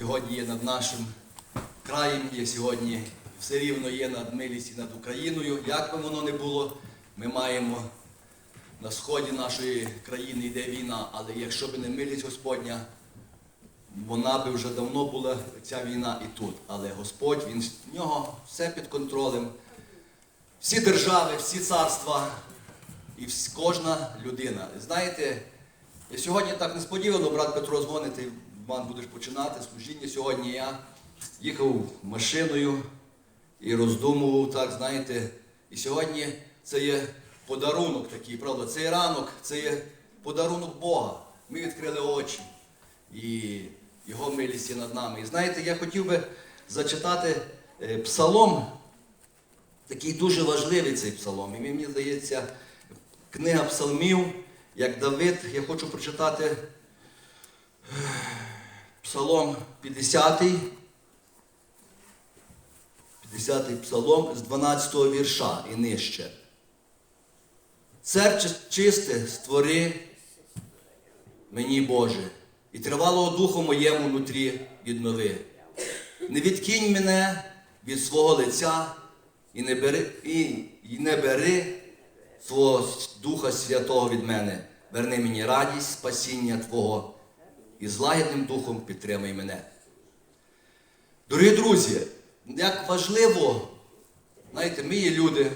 сьогодні є над нашим краєм, є сьогодні все рівно є над милість і над Україною. Як би воно не було, ми маємо на сході нашої країни йде війна, але якщо б не милість Господня, вона би вже давно була ця війна і тут. Але Господь, він в нього все під контролем. Всі держави, всі царства і кожна людина. Знаєте, сьогодні так несподівано, брат Петро, дзвонить, ти будеш починати служіння. Сьогодні я їхав машиною і роздумував, так, знаєте. І сьогодні це є подарунок такий, правда? Цей ранок це є подарунок Бога. Ми відкрили очі. І його милість є над нами. І знаєте, я хотів би зачитати е, псалом, такий дуже важливий цей псалом. І мені здається, книга псалмів, як Давид, я хочу прочитати псалом 50. 50 псалом з 12 вірша і нижче. Серце чисте створи мені, Боже, і тривалого духу моєму внутрі віднови. Не відкинь мене від свого лиця і не бери, і, і не бери свого Духа Святого від мене. Верни мені радість, спасіння Твого і з лагідним духом підтримай мене. Дорогі друзі, як важливо, знаєте, ми є люди,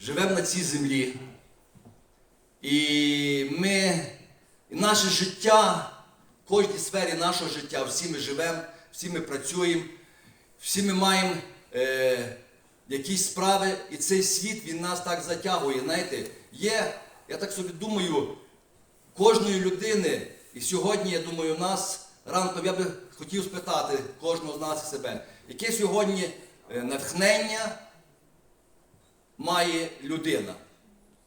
живемо на цій землі, і ми, і наше життя, в кожній сфері нашого життя, всі ми живемо, всі ми працюємо, всі ми маємо е, якісь справи, і цей світ він нас так затягує. Знаєте, є, я так собі думаю, кожної людини, і сьогодні, я думаю, у нас ранком я би хотів спитати кожного з нас себе, яке сьогодні е, натхнення має людина,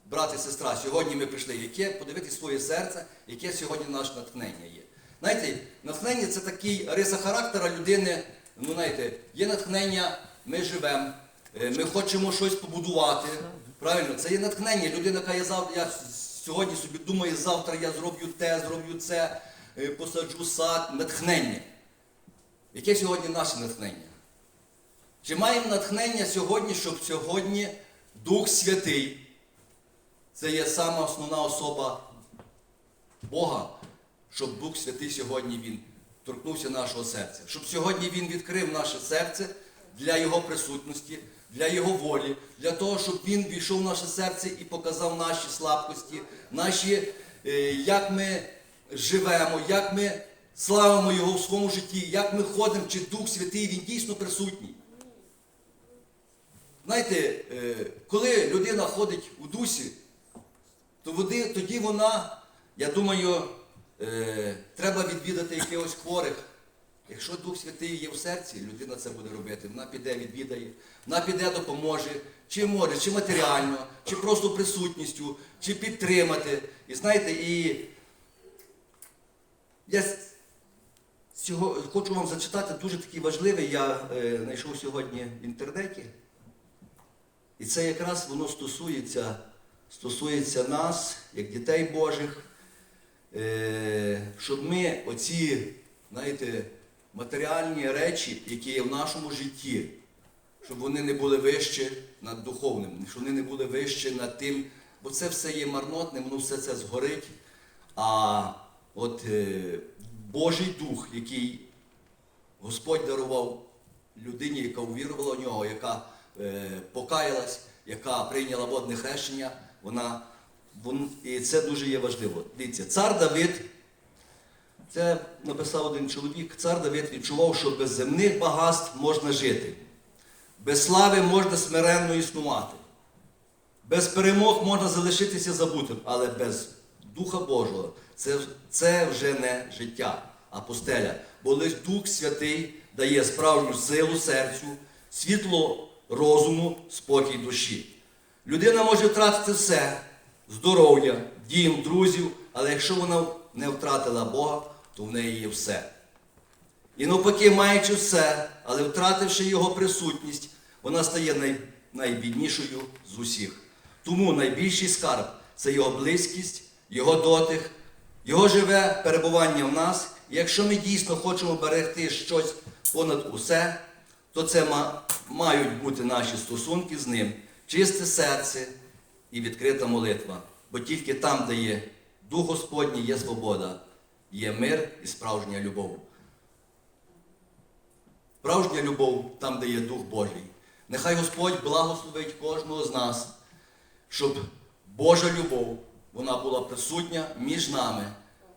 брат і сестра. Сьогодні ми прийшли, яке подивитися своє серце, яке сьогодні наше натхнення є. Знаєте, натхнення це такий риса характера людини. Ну, знаєте, є натхнення, ми живемо, е, ми хочемо щось побудувати. Правильно, це є натхнення. Людина, яка є завтра, я сьогодні собі думаю, завтра я зроблю те, зроблю це, е, посаджу сад, натхнення. Яке сьогодні наше натхнення? Чи маємо натхнення сьогодні, щоб сьогодні Дух Святий, це є сама основна особа Бога, щоб Дух Святий сьогодні Він торкнувся нашого серця, щоб сьогодні Він відкрив наше серце для Його присутності, для Його волі, для того, щоб Він війшов в наше серце і показав наші слабкості, наші, е, як ми живемо, як ми славимо Його в своєму житті, як ми ходимо, чи Дух Святий Він дійсно присутній. Знаєте, е, коли людина ходить у дусі, то води, тоді вона, я думаю, е, треба відвідати якихось хворих. Якщо Дух Святий є в серці, людина це буде робити. Вона піде, відвідає, вона піде, допоможе, чи може, чи матеріально, чи просто присутністю, чи підтримати. І знаєте, і я цього, хочу вам зачитати дуже такий важливий, я е, знайшов сьогодні в інтернеті. І це якраз воно стосується, стосується нас, як дітей Божих, е, щоб ми оці, знаєте, матеріальні речі, які є в нашому житті, щоб вони не були вище над духовним, щоб вони не були вище над тим, бо це все є марнотним, воно все це згорить. А от е, Божий Дух, який Господь дарував людині, яка увірувала в нього, яка е, покаялась, яка прийняла водне хрещення, вона, вон, і це дуже є важливо. Дивіться, цар Давид, це написав один чоловік, цар Давид відчував, що без земних багатств можна жити, без слави можна смиренно існувати, без перемог можна залишитися забутим, але без Духа Божого це, це вже не життя, а пустеля. Бо лише Дух Святий дає справжню силу серцю, світло розуму, спокій душі. Людина може втратити все здоров'я, дім, друзів, але якщо вона не втратила Бога, то в неї є все. І навпаки, маючи все, але втративши його присутність, вона стає най, найбіднішою з усіх. Тому найбільший скарб це його близькість, його дотик, його живе перебування в нас І якщо ми дійсно хочемо берегти щось понад усе, то це ма- мають бути наші стосунки з ним, чисте серце і відкрита молитва. Бо тільки там, де є Дух Господній, є свобода, є мир і справжня любов. Справжня любов там, де є Дух Божий. Нехай Господь благословить кожного з нас, щоб Божа любов вона була присутня між нами.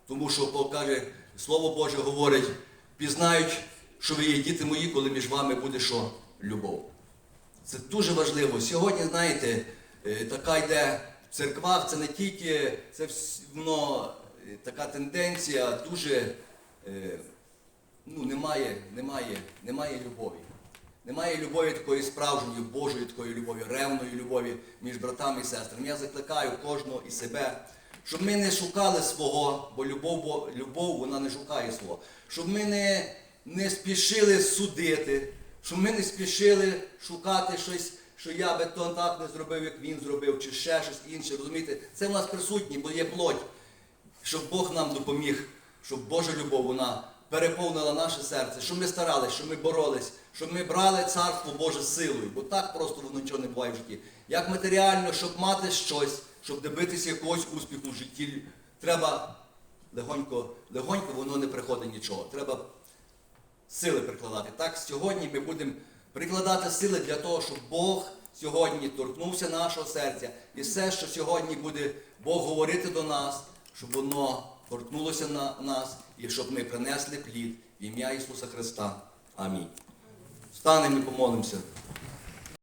Тому що покаже, Слово Боже говорить, пізнають, що ви є діти мої, коли між вами буде що? Любов. Це дуже важливо. Сьогодні, знаєте, е, така йде в церквах, це не тільки це воно така тенденція дуже е, ну, немає, немає, немає любові. Немає любові такої справжньої, Божої такої любові, ревної любові між братами і сестрами. Я закликаю кожного і себе, щоб ми не шукали свого, бо любов, бо любов вона не шукає свого. Щоб ми не, не спішили судити, щоб ми не спішили шукати щось, що я би то так не зробив, як він зробив, чи ще щось інше. Розумієте, це в нас присутнє, бо є плоть щоб Бог нам допоміг, щоб Божа любов вона переповнила наше серце, щоб ми старались, щоб ми боролись, щоб ми брали царство Боже силою, бо так просто воно нічого не буває в житті. Як матеріально, щоб мати щось, щоб добитися якогось успіху в житті, треба легонько, легонько воно не приходить нічого. Треба сили прикладати. Так, сьогодні ми будемо прикладати сили для того, щоб Бог сьогодні торкнувся нашого серця. І все, що сьогодні буде Бог говорити до нас, щоб воно торкнулося на нас і щоб ми принесли плід в ім'я Ісуса Христа. Амінь. Встанемо і помолимося.